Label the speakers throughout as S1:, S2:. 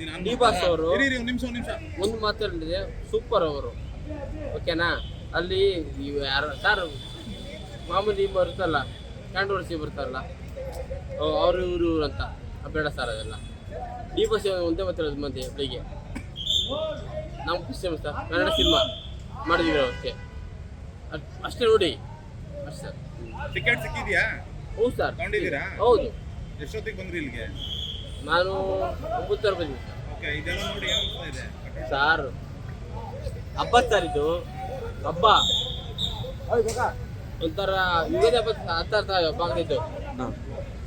S1: ನೀನ್
S2: D boss ಅವರು
S1: ಒಂದ್
S2: ಮಾತಾಡಿದ್ರೆ ಸೂಪರ್ ಅವರು. ಓಕೆನಾ? ಅಲ್ಲಿ ಯಾರು ಸರ್ ಮಾಮೂಲಿ ಬರುತ್ತಲ್ಲ ಕಾಂಟ್ರವರ್ಸಿ ಬರ್ತಾರಲ್ಲ ಅವರು ಇವರು ಇವ್ರು ಅಂತ ಬೇಡ ಸರ್ ಅದೆಲ್ಲ. ಡಿ ಬಾಸ್ ಒಂದೇ ಮಾತಾಡೋದು ಮಂದಿ ಬೆಳಿಗ್ಗೆ ನಮ್ಮ ಖುಷಿ ಸರ್ ಕನ್ನಡ ಸಿನಿಮಾ ಮಾಡಿದ್ವಿ ನಾವು ಅಷ್ಟೇ ಅಷ್ಟೇ ನೋಡಿ ಅಷ್ಟೇ. ಸರ್
S1: ಟಿಕೆಟ್ ಸಿಕ್ಕಿದ್ಯಾ?
S2: ಹೌದು ಸರ್. ಹೌದು.
S1: ಎಷ್ಟೊತ್ತಿಗೆ ಬಂದ್ರಿ ಇಲ್ಲಿಗೆ?
S2: ನಾನು
S1: ಏನ್ ಅನ್ಸ್ತಾ ಇದೆ?
S2: ಸಾರು. ಹಬ್ಬ. ಸರ್ ಇದು ಹಬ್ಬ ಒಂಥರ ಯುಗಾದಿ ಹಬ್ಬ ಹಬ್ಬ ಆಗ್ತಿತ್ತು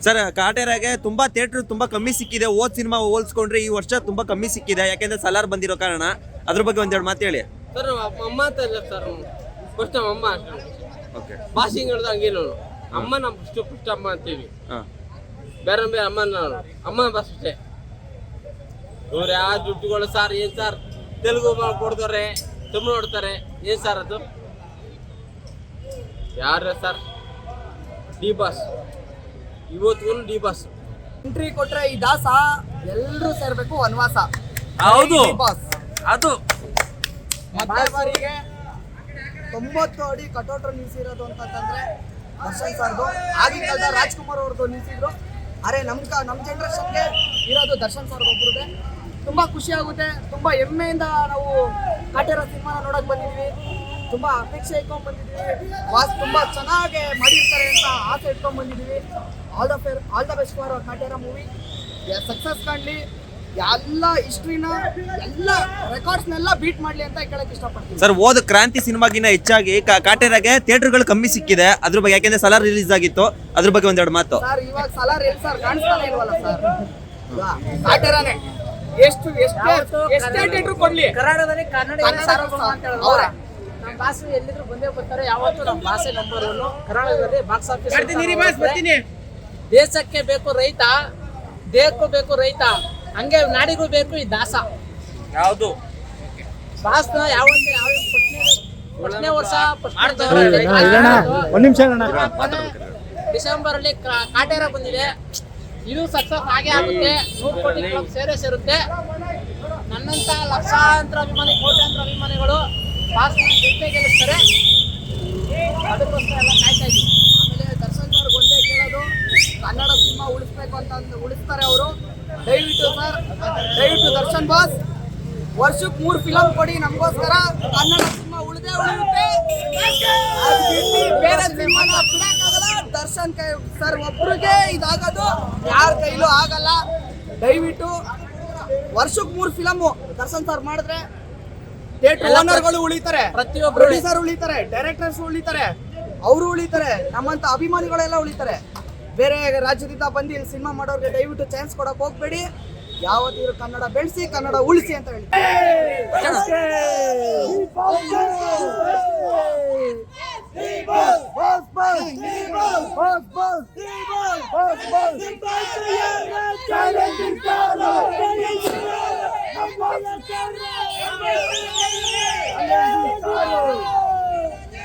S3: ಸರ್ ಕಾಟೇರಾಗೆ ತುಂಬಾ ಥಿಯೇಟರ್ ತುಂಬಾ ಕಮ್ಮಿ ಸಿಕ್ಕಿದೆ. ಓದ್ ಸಿನಿಮಾ ಹೋಲ್ಸ್ಕೊಂಡ್ರೆ ಈ ವರ್ಷ ತುಂಬಾ ಕಮ್ಮಿ ಸಿಕ್ಕಿದೆ. ಯಾಕೆಂದ್ರೆ ಸಲಾರ್ ಬಂದಿರೋ ಕಾರಣ. ಅದ್ರ ಬಗ್ಗೆ ಒಂದೆರಡು ಮಾತು ಹೇಳಿ.
S2: ಸರ್ ನಮ್ಮ ಅಮ್ಮ- ಅಂತ ಇಲ್ಲ ಸರ್. ಫಸ್ಟ್ ನಮ್ಮ ಅಮ್ಮ
S3: ಓಕೆ
S2: ಭಾಷೆ ಹೇಳ್ದ ಹಂಗೇನು ಅಮ್ಮ ನಮ್ಮ ಫಸ್ಟ್ ಫಸ್ಟ್ ಅಮ್ಮ ಅಂತೀವಿ.
S3: ಹಾ.
S2: ಬೇರೆ ಬೇರೆ ಅಮ್ಮ ನಾನು ಅಮ್ಮ ಬಸ್ ಅಷ್ಟೇ ಇವ್ರು ಯಾವ ದುಡ್ಡುಗಳು ಸರ್ ಏನ್ ಸರ್? ತೆಲುಗು ಕೊಡ್ತಾರೆ ತುಂಬ ನೋಡ್ತಾರೆ. ಏನ್ ಸರ್ ಅದು? ಯಾರ ಸರ್? D boss. ಇವತ್ತು ಡಿ ಬಸ್.
S4: ಎಂಟ್ರಿ ಕೊಟ್ರೆ ಈ ದಾಸ ಎಲ್ಲರೂ ಸೇರ್ಬೇಕು ವನವಾಸ.
S3: ಹೌದು.
S4: ಬಾಸ್.
S3: ಅದು.
S4: ಮತ್ತೆ ಬಾರಿಗೆ ತೊಂಬತ್ತು ಅಡಿ ಕಟೋಟ್ರ ನಿಲ್ಸಿರೋದು ಅಂತಂದ್ರೆ ದರ್ಶನ್ ಸರ್ದು ಆಗಿನ ಕಾಲದ ರಾಜ್ಕುಮಾರ್ ಅವ್ರದ್ದು ನಿಲ್ಸಿದ್ರು. ಅರೆ, ನಮ್ ಕ ನಮ್ಮ ಜನ್ರೇಷನ್ಗೆ ಇರೋದು ದರ್ಶನ್ ಸರ್ ಒಬ್ರದೇ. ತುಂಬಾ ಖುಷಿ ಆಗುತ್ತೆ. ತುಂಬಾ ಹೆಮ್ಮೆಯಿಂದ ನಾವು ಕಾಟೇರ ಸಿನಿಮಾನ ನೋಡಕ್ ಬಂದಿದ್ದೀವಿ ತುಂಬಾ ಅಪೇಕ್ಷೆ ಇಟ್ಕೊಂಡು ಬಂದಿದ್ವಿ. ವಾಸ್ ತುಂಬಾ ಚೆನ್ನಾಗಿ ಮಾಡಿರ್ತಾರೆ ಅಂತ ಆಸೆ ಇಟ್ಕೊಂಡು ಬಂದಿದ್ವಿ. All the fair all the best for Kaatera movie success ಕಾಣ್ಲಿ. ಎಲ್ಲ ಹಿಸ್ಟ್ರಿನ ಎಲ್ಲ ರೆಕಾರ್ಡ್ಸ್ನೆಲ್ಲ ಬೀಟ್ ಮಾಡ್ಲಿ ಅಂತ ಕೇಳಕ್ಕೆ ಇಷ್ಟಪಡ್ತೀನಿ.
S3: ಸರ್ ಓದ ಕ್ರಾಂತಿ ಸಿನಿಮಾಗಿನ ಹೆಚ್ಚಾಗಿ ಕಾಟೇರಾಗೆ ಥಿಯೇಟರ್ಗಳು ಕಮ್ಮಿ ಸಿಕ್ಕಿದೆ. ಅದ್ರ ಬಗ್ಗೆ ಯಾಕೆಂದ್ರೆ ಸಲಾರ್ ರಿಲೀಸ್ ಆಗಿತ್ತು. ಅದ್ರ ಬಗ್ಗೆ ಒಂದೆರಡು ಮಾತು.
S4: ಸರ್ ಇವಾಗ ಸಲಾರ್ ಎಲ್ಲಿ ಸರ್ ಕಾಣಿಸ್ತಾನೆ ಇಲ್ವಲ್ಲ ಸರ್ ಕಾಟೇರಾನೇ. ಎಷ್ಟು ಎಷ್ಟೇ ಎಷ್ಟೇ ಥಿಯೇಟರ್ ಕೊಡ್ಲಿ?
S5: ಕನ್ನಡದಲ್ಲಿ ಕನ್ನಡ
S4: ಸರ್
S5: ಅಂತ
S4: ಅವ್ರೆ.
S5: ನಮ್ಮ ಭಾಷೆ ಎಲ್ಲಿದ್ರು ಬಂದೇ ಬರ್ತಾರೆ ಯಾವತ್ತೂ ನಮ್ಮ ಭಾಷೆ ನಂಬರ್ ಒನ್ ಕನ್ನಡದಲ್ಲಿ ಬಾಕ್ಸ್ ಆಫೀಸ್ ದೇಶಕ್ಕೆ ಬೇಕು ರೈತ ದೇಹಕ್ಕೂ ಬೇಕು ರೈತ. ಹಂಗೆ ನಾಡಿಗೂ ಬೇಕು ಈ ದಾಸ.
S3: ಯಾವುದು?
S5: ದಾಸನ ಯಾವ ಯಾವ ವರ್ಷ
S6: ಒಂದ್ ನಿಮಿಷ
S5: ಡಿಸೆಂಬರ್ ಅಲ್ಲಿ ಕಾ- ಕಾಟೇರ ಬಂದಿದೆ. ಇದು ಸಕ್ಸಸ್ ಆಗೇ ಆಗುತ್ತೆ. ನೂರು ಕೋಟಿ ಕ್ಲಬ್ ಸೇರೇ ಸೇರುತ್ತೆ. ನನ್ನಂತ ಲಕ್ಷಾಂತರ ಅಭಿಮಾನಿ ಕೋಟ್ಯಾಂತರ ಅಭಿಮಾನಿಗಳು ಭಾಷಣ
S4: ಅಂತ ಉಳಿಸ್ತಾರೆ ಅವರು. ದಯವಿಟ್ಟು ಸರ್ ದಯವಿಟ್ಟು ದರ್ಶನ್ ಬಾಸ್ ವರ್ಷಕ್ಕೆ ಮೂರು ಫಿಲಮ್ ಕೊಡಿ ನಮಗೋಸ್ಕರ. ಕನ್ನಡ ಸಿನಿಮಾ ಉಳಿದೇ ಉಳಿಯುತ್ತೆ. ಬೇರೆ ಸಿನಿಮಾನ ಬಿಡಕ್ಕಾಗಲ್ಲ. ದರ್ಶನ್ ಕೈ ಸರ್ ಒಬ್ರಿಗೆ ಇದಾಗೋದು ಯಾರ ಕೈಲೂ ಆಗಲ್ಲ. ದಯವಿಟ್ಟು ವರ್ಷಕ್ಕೆ ಮೂರು ಫಿಲಮು ದರ್ಶನ್ ಸರ್ ಮಾಡಿದ್ರೆ ಥಿಯೇಟರ್ ಓನರ್ಗಳು ಉಳಿತಾರೆ.
S5: ಪ್ರತಿಯೊಬ್ಬರು
S4: ಪ್ರೊಡ್ಯೂಸರ್ ಉಳಿತಾರೆ ಡೈರೆಕ್ಟರ್ಸ್ ಉಳಿತಾರೆ. ಅವರು ಉಳಿತಾರೆ. ನಮ್ಮಂತ ಅಭಿಮಾನಿಗಳೆಲ್ಲ ಉಳಿತಾರೆ. ಬೇರೆ ರಾಜ್ಯದಿಂದ ಬಂದು ಇಲ್ಲಿ ಸಿನಿಮಾ ಮಾಡೋರಿಗೆ ದಯವಿಟ್ಟು ಚಾನ್ಸ್ ಕೊಡಕ್ ಹೋಗ್ಬೇಡಿ. ಯಾವತ್ತಿದ್ರು ಕನ್ನಡ ಬೆಳೆಸಿ ಕನ್ನಡ ಉಳಿಸಿ ಅಂತ ಹೇಳಿ.